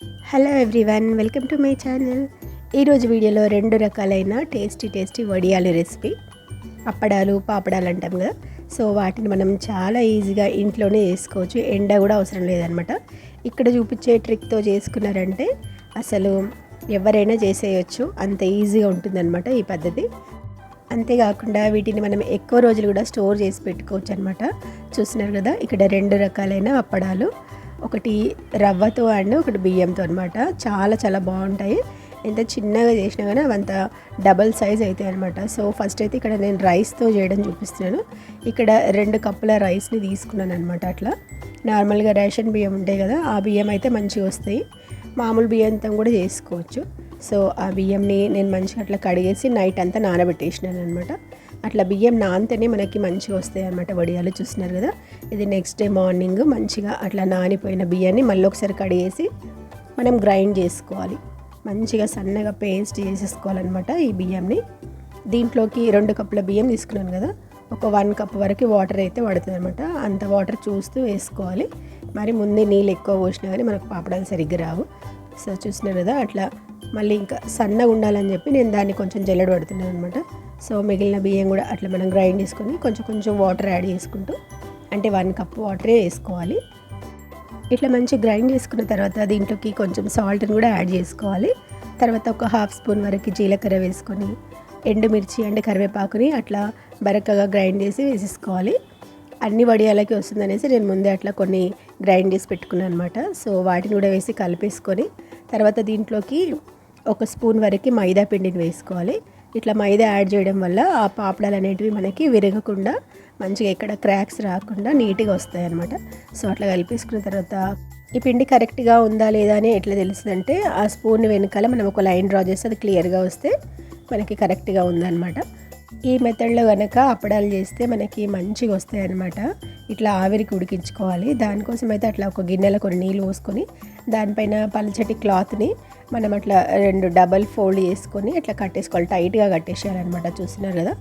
Hello everyone welcome to my channel ఈరోజు వీడియోలో రెండు రకాలైన టేస్టీ టేస్టీ వడియాలు రెసిపీ అప్పడాలు పాపడాలు అంటాం కదా. సో వాటిని మనం చాలా ఈజీగా ఇంట్లోనే చేసుకోవచ్చు ఎండ కూడా అవసరం లేదనమాట. ఇక్కడ చూపించే ట్రిక్తో చేసుకున్నారంటే అసలు ఎవరైనా చేసేయచ్చు. అంత ఈజీగా ఉంటుందన్నమాట ఈ పద్ధతి. అంతేకాకుండా వీటిని మనం ఎక్కువ రోజులు కూడా స్టోర్ చేసి పెట్టుకోవచ్చు అనమాట చూస్తున్నారు కదా ఇక్కడ రెండు రకాలైన అప్పడాలు. ఒకటి రవ్వతో అండ్ ఒకటి బియ్యంతో అనమాట చాలా చాలా బాగుంటాయి. ఎంత చిన్నగా చేసినా కానీ అవంత డబల్ సైజ్ అవుతాయి అనమాట సో ఫస్ట్ అయితే ఇక్కడ నేను రైస్తో చేయడం చూపిస్తున్నాను. ఇక్కడ రెండు కప్పుల రైస్ని తీసుకున్నాను అనమాట అట్లా. నార్మల్గా రేషన్ బియ్యం ఉంటాయి కదా ఆ బియ్యం అయితే మంచిగా వస్తాయి. మామూలు బియ్యంతో కూడా చేసుకోవచ్చు. సో ఆ బియ్యంని నేను మంచిగా అట్లా కడిగేసి నైట్ అంతా నానబెట్టేసినాను అనమాట అట్లా బియ్యం నానితేనే మనకి మంచిగా వస్తాయి అనమాట వడియాలు చూస్తున్నారు కదా. ఇది నెక్స్ట్ డే మార్నింగ్ మంచిగా అట్లా నానిపోయిన బియ్యాన్ని మళ్ళీ ఒకసారి కడిగేసి మనం గ్రైండ్ చేసుకోవాలి. మంచిగా సన్నగా పేస్ట్ చేసేసుకోవాలన్నమాట ఈ బియ్యంని. దీంట్లోకి రెండు కప్పుల బియ్యం తీసుకున్నాను కదా. ఒక వన్ కప్ వరకు వాటర్ అయితే పడుతుంది అనమాట అంత వాటర్ చూస్తూ వేసుకోవాలి. మరి ముందే నీళ్ళు ఎక్కువ పోసినా కానీ మనకు పాపడాలు సరిగ్గా రావు. సో చూసినారు కదా అట్లా మళ్ళీ ఇంకా సన్నగా ఉండాలని చెప్పి నేను దాన్ని కొంచెం జల్లెడ పడుతున్నాను అనమాట సో మిగిలిన బియ్యం కూడా అట్లా మనం గ్రైండ్ చేసుకొని కొంచెం కొంచెం వాటర్ యాడ్ చేసుకుంటూ అంటే వన్ కప్ వాటరే వేసుకోవాలి. ఇట్లా మంచి గ్రైండ్ చేసుకున్న తర్వాత దీంట్లోకి కొంచెం సాల్ట్ని కూడా యాడ్ చేసుకోవాలి. తర్వాత ఒక హాఫ్ స్పూన్ వరకు జీలకర్ర వేసుకొని ఎండుమిర్చి అంటే కరివేపాకుని అట్లా బరకగా గ్రైండ్ చేసి వేసేసుకోవాలి. అన్ని వడియాలకి వస్తుందనేసి నేను ముందే అట్లా కొన్ని గ్రైండ్ చేసి పెట్టుకున్నాను అనమాట సో వాటిని కూడా వేసి కలిపేసుకొని తర్వాత దీంట్లోకి ఒక స్పూన్ వరకు మైదా పిండిని వేసుకోవాలి. ఇట్లా మైదా యాడ్ చేయడం వల్ల ఆ పాపడాలు అనేటివి మనకి విరగకుండా మంచిగా ఎక్కడ క్రాక్స్ రాకుండా నీట్గా వస్తాయి అనమాట సో అట్లా కలిపేసుకున్న తర్వాత ఈ పిండి కరెక్ట్గా ఉందా లేదా అని ఎట్లా తెలుస్తుందంటే ఆ స్పూన్ వెనకాల మనం ఒక లైన్ డ్రా చేస్తే అది క్లియర్గా వస్తే మనకి కరెక్ట్గా ఉందన్నమాట. ఈ మెథడ్లో కనుక అప్పడాలు చేస్తే మనకి మంచిగా వస్తాయన్నమాట. ఇట్లా ఆవిరికి ఉడికించుకోవాలి. దానికోసం అయితే అట్లా ఒక గిన్నెలో కొన్ని నీళ్ళు పోసుకొని దానిపైన పల్చటి క్లాత్ని మనం అట్లా రెండు డబల్ ఫోల్డ్ చేసుకొని అట్లా కట్టేసుకోవాలి. టైట్గా కట్టేసేయాలన్నమాట చూస్తున్నారు కదా?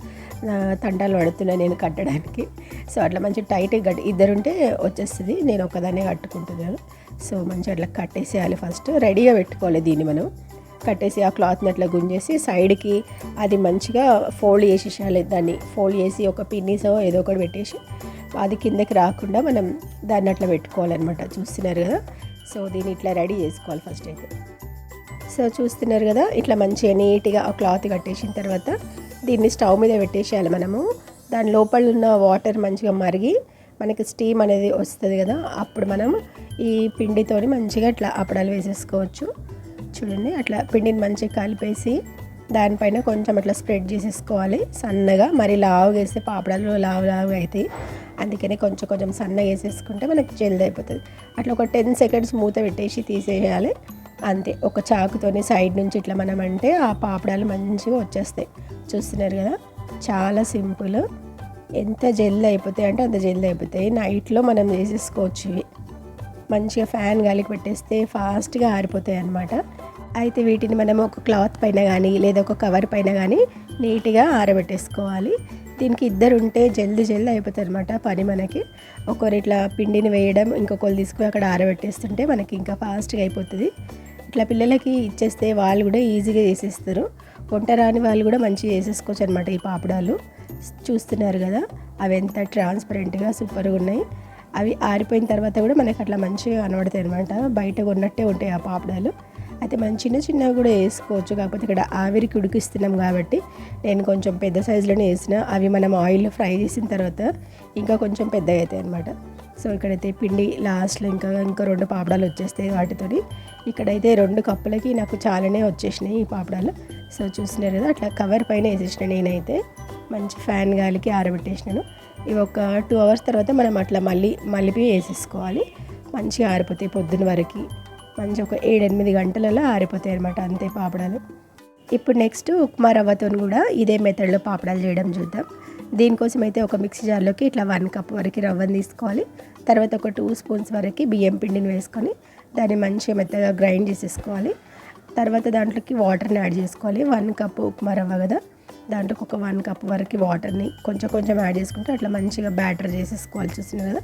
తంటాలు పడుతున్నాయి నేను కట్టడానికి. సో అట్లా మంచి టైట్గా కట్టి ఇద్దరుంటే వచ్చేస్తుంది నేను ఒకదాన్నే కట్టుకుంటున్నాను. సో మంచిగా అట్లా కట్టేసేయాలి ఫస్ట్ రెడీగా పెట్టుకోవాలి దీన్ని మనం. కట్టేసి ఆ క్లాత్ని అట్లా గుంజేసి సైడ్కి అది మంచిగా ఫోల్డ్ చేసేసేయాలి దాన్ని. ఫోల్డ్ చేసి ఒక పిన్నీసో ఏదో ఒకటి పెట్టేసి అది కిందకి రాకుండా మనం దాన్ని అట్లా పెట్టుకోవాలన్నమాట చూస్తున్నారు కదా? సో దీన్ని ఇట్లా రెడీ చేసుకోవాలి ఫస్ట్ అయితే. సో చూస్తున్నారు కదా. ఇట్లా మంచిగా నీట్గా ఆ క్లాత్ కట్టేసిన తర్వాత దీన్ని స్టవ్ మీద పెట్టేసేయాలి మనము. దాని లోపల ఉన్న వాటర్ మంచిగా మరిగి మనకి స్టీమ్ అనేది వస్తుంది కదా. అప్పుడు మనం ఈ పిండితో మంచిగా అట్లా అప్పడాలు వేసేసుకోవచ్చు. చూడండి అట్లా పిండిని మంచిగా కలిపేసి దానిపైన కొంచెం అట్లా స్ప్రెడ్ చేసేసుకోవాలి. సన్నగా మరి లావుగా వేస్తే పాపడాలు లావు లావుగా అవుతాయి అందుకనే కొంచెం కొంచెం సన్నగా వేసేసుకుంటే మనకి జల్ది అయిపోతుంది. అట్లా ఒక టెన్ సెకండ్స్ మూత పెట్టేసి తీసేయాలి. అంతే ఒక చాకుతోని సైడ్ నుంచి ఇట్లా మనం అంటే ఆ పాపడాలు మంచిగా వచ్చేస్తాయి. చూస్తున్నారు కదా? చాలా సింపుల్. ఎంత జల్ది అయిపోతాయి అంటే అంత జల్ది అయిపోతాయి. నైట్లో మనం చేసేసుకోవచ్చు ఇవి. మంచిగా ఫ్యాన్ గాలికి పెట్టేస్తే ఫాస్ట్గా ఆరిపోతాయి అన్నమాట. అయితే వీటిని మనం ఒక క్లాత్ పైన కానీ లేదా ఒక కవర్ పైన కానీ నీట్గా ఆరబెట్టేసుకోవాలి. దీనికి ఇద్దరు ఉంటే జల్ది జల్ది అయిపోతుంది అనమాట పని మనకి. ఒకరు ఇట్లా పిండిని వేయడం ఇంకొకరు తీసుకుని అక్కడ ఆరబెట్టేస్తుంటే మనకి ఇంకా ఫాస్ట్గా అయిపోతుంది. ఇట్లా పిల్లలకి ఇచ్చేస్తే వాళ్ళు కూడా ఈజీగా చేసేస్తారు. వంట రాని వాళ్ళు కూడా మంచిగా చేసేసుకోవచ్చు అనమాట ఈ పాపడాలు. చూస్తున్నారు కదా అవి ఎంత ట్రాన్స్పరెంట్గా సూపర్గా ఉన్నాయి. అవి ఆరిపోయిన తర్వాత కూడా మనకి అట్లా మంచిగా కనబడతాయి అనమాట బయట కొన్నట్టే ఉంటాయి ఆ పాపడాలు. అయితే మనం చిన్న చిన్నవి కూడా వేసుకోవచ్చు. కాకపోతే ఇక్కడ ఆవిరికి ఉడికిస్తున్నాం కాబట్టి నేను కొంచెం పెద్ద సైజులోనే వేసిన. అవి మనం ఆయిల్లో ఫ్రై చేసిన తర్వాత ఇంకా కొంచెం పెద్దగా అవుతాయి అనమాట సో ఇక్కడైతే పిండి లాస్ట్లో ఇంకా ఇంకా రెండు పాపడాలు వచ్చేస్తాయి వాటితోని. ఇక్కడైతే రెండు కప్పులకి నాకు చాలానే వచ్చేసినాయి ఈ పాపడాలు. సో చూసినారు కదా అట్లా కవర్ పైన వేసేసిన నేనైతే. మంచి ఫ్యాన్ గాలికి ఆరబెట్టేసినాను. ఇవి ఒక టూ అవర్స్ తర్వాత మనం అట్లా మళ్ళీ మలిపి వేసేసుకోవాలి. మంచిగా ఆరిపోతాయి పొద్దున వరకు. మంచి ఒక ఏడెనిమిది గంటలలో ఆరిపోతాయి అనమాట అంతే పాపడాలు. ఇప్పుడు నెక్స్ట్ ఉప్మా రవ్వతో కూడా ఇదే మెథడ్లో పాపడాలు చేయడం చూద్దాం. దీనికోసం అయితే ఒక మిక్సీ జార్లోకి ఇట్లా వన్ కప్ వరకు రవ్వను తీసుకోవాలి. తర్వాత ఒక టూ స్పూన్స్ వరకు బియ్యం పిండిని వేసుకొని దాన్ని మంచిగా మెత్తగా గ్రైండ్ చేసేసుకోవాలి. తర్వాత దాంట్లోకి వాటర్ని యాడ్ చేసుకోవాలి. వన్ కప్ ఉప్మా రవ్వ కదా. దాంట్లోకి ఒక వన్ కప్ వరకు వాటర్ని కొంచెం కొంచెం యాడ్ చేసుకుంటే అట్లా మంచిగా బ్యాటర్ చేసేసుకోవాలి చూసిన కదా.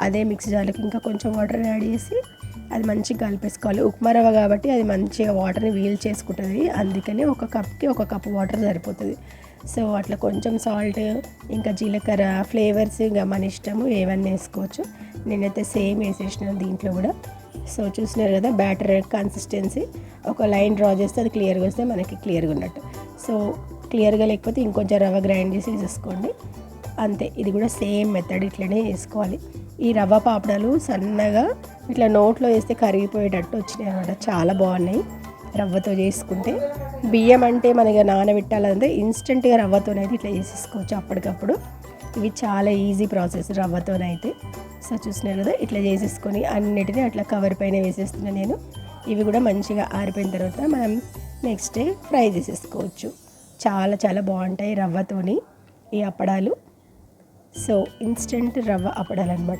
అదే మిక్సీ జార్లోకి ఇంకా కొంచెం వాటర్ యాడ్ చేసి అది మంచిగా కలిపేసుకోవాలి. ఉప్మా రవ్వ కాబట్టి అది మంచిగా వాటర్ని వీల్ చేసుకుంటుంది. అందుకని ఒక కప్కి ఒక కప్ వాటర్ సరిపోతుంది. సో అట్లా కొంచెం సాల్ట్ ఇంకా జీలకర్ర ఫ్లేవర్స్ ఇంకా మన ఇష్టము ఏవన్నీ వేసుకోవచ్చు. నేనైతే సేమ్ వేసేసిన దీంట్లో కూడా. సో చూసినారు కదా బ్యాటర్ కన్సిస్టెన్సీ ఒక లైన్ డ్రా చేస్తే అది క్లియర్గా వస్తే మనకి క్లియర్గా ఉన్నట్టు. సో క్లియర్గా లేకపోతే ఇంకొంచెం రవ్వ గ్రైండ్ చేసి వేసేసుకోండి. అంతే ఇది కూడా సేమ్ మెథడ్ ఇట్లనే వేసుకోవాలి. ఈ రవ్వ పాపడాలు సన్నగా ఇట్లా నోట్లో వేస్తే కరిగిపోయేటట్టు వచ్చినాయి అనమాట చాలా బాగున్నాయి రవ్వతో చేసుకుంటే. బియ్యం అంటే మనకి నానబెట్టాలంటే ఇన్స్టెంట్గా రవ్వతోనైతే ఇట్లా చేసేసుకోవచ్చు అప్పటికప్పుడు. ఇవి చాలా ఈజీ ప్రాసెస్ రవ్వతోనైతే. సో చూసినారు కదా ఇట్లా చేసేసుకొని అన్నిటినీ అట్లా కవర్ పైన వేసేస్తున్నాను నేను. ఇవి కూడా మంచిగా ఆరిపోయిన తర్వాత మనం నెక్స్ట్ డే ఫ్రై చేసేసుకోవచ్చు. చాలా చాలా బాగుంటాయి రవ్వతోని ఈ అప్పడాలు. సో ఇన్స్టెంట్ రవ్వ అప్పడాలన్నమాట.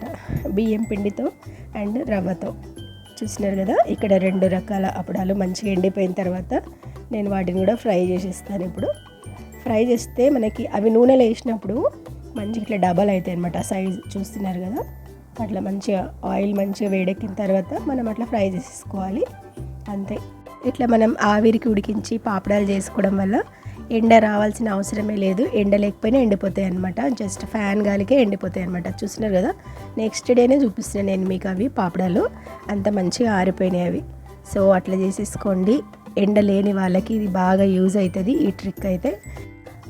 బియ్యం పిండితో అండ్ రవ్వతో. చూసినారు కదా ఇక్కడ రెండు రకాల అప్పడాలు మంచిగా ఎండిపోయిన తర్వాత నేను వాటిని కూడా ఫ్రై చేసేస్తాను ఇప్పుడు. ఫ్రై చేస్తే మనకి అవి నూనెలో వేసినప్పుడు మంచిగా ఇట్లా డబల్ అవుతాయి అనమాట సైజ్ చూస్తున్నారు కదా అట్లా మంచిగా ఆయిల్ మంచిగా వేడెక్కిన తర్వాత మనం అట్లా ఫ్రై చేసేసుకోవాలి. అంతే. ఇట్లా మనం ఆవిరికి ఉడికించి పాపడాలు చేసుకోవడం వల్ల ఎండ రావాల్సిన అవసరమే లేదు. ఎండ లేకపోయినా ఎండిపోతాయి అనమాట జస్ట్ ఫ్యాన్ గాలికే ఎండిపోతాయి అనమాట చూస్తున్నారు కదా? నెక్స్ట్ డేనే చూపిస్తున్నాను నేను మీకు అవి పాపడాలు. అంత మంచిగా ఆరిపోయినాయి అవి. సో అట్లా చేసేసుకోండి. ఎండ లేని వాళ్ళకి ఇది బాగా యూజ్ అవుతుంది. ఈ ట్రిక్ అయితే.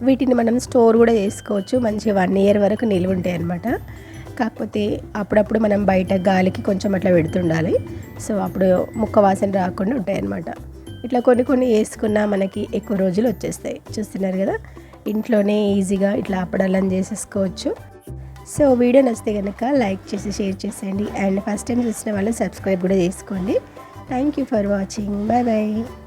వీటిని మనం స్టోర్ కూడా చేసుకోవచ్చు. మంచిగా వన్ ఇయర్ వరకు నిల్వ ఉంటాయి అనమాట కాకపోతే అప్పుడప్పుడు మనం బయట గాలికి కొంచెం అట్లా పెడుతుండాలి. సో అప్పుడు ముక్క వాసన రాకుండా ఉంటాయి అన్నమాట. ఇట్లా కొన్ని కొన్ని వేసుకున్నా మనకి ఎక్కువ రోజులు వచ్చేస్తాయి. చూస్తున్నారు కదా? ఇంట్లోనే ఈజీగా ఇట్లా అప్పడాలని చేసేసుకోవచ్చు. సో వీడియో నచ్చితే కనుక లైక్ చేసి షేర్ చేసేయండి. అండ్ ఫస్ట్ టైం చూసిన వాళ్ళు సబ్స్క్రైబ్ కూడా చేసుకోండి. Thank you for watching. Bye bye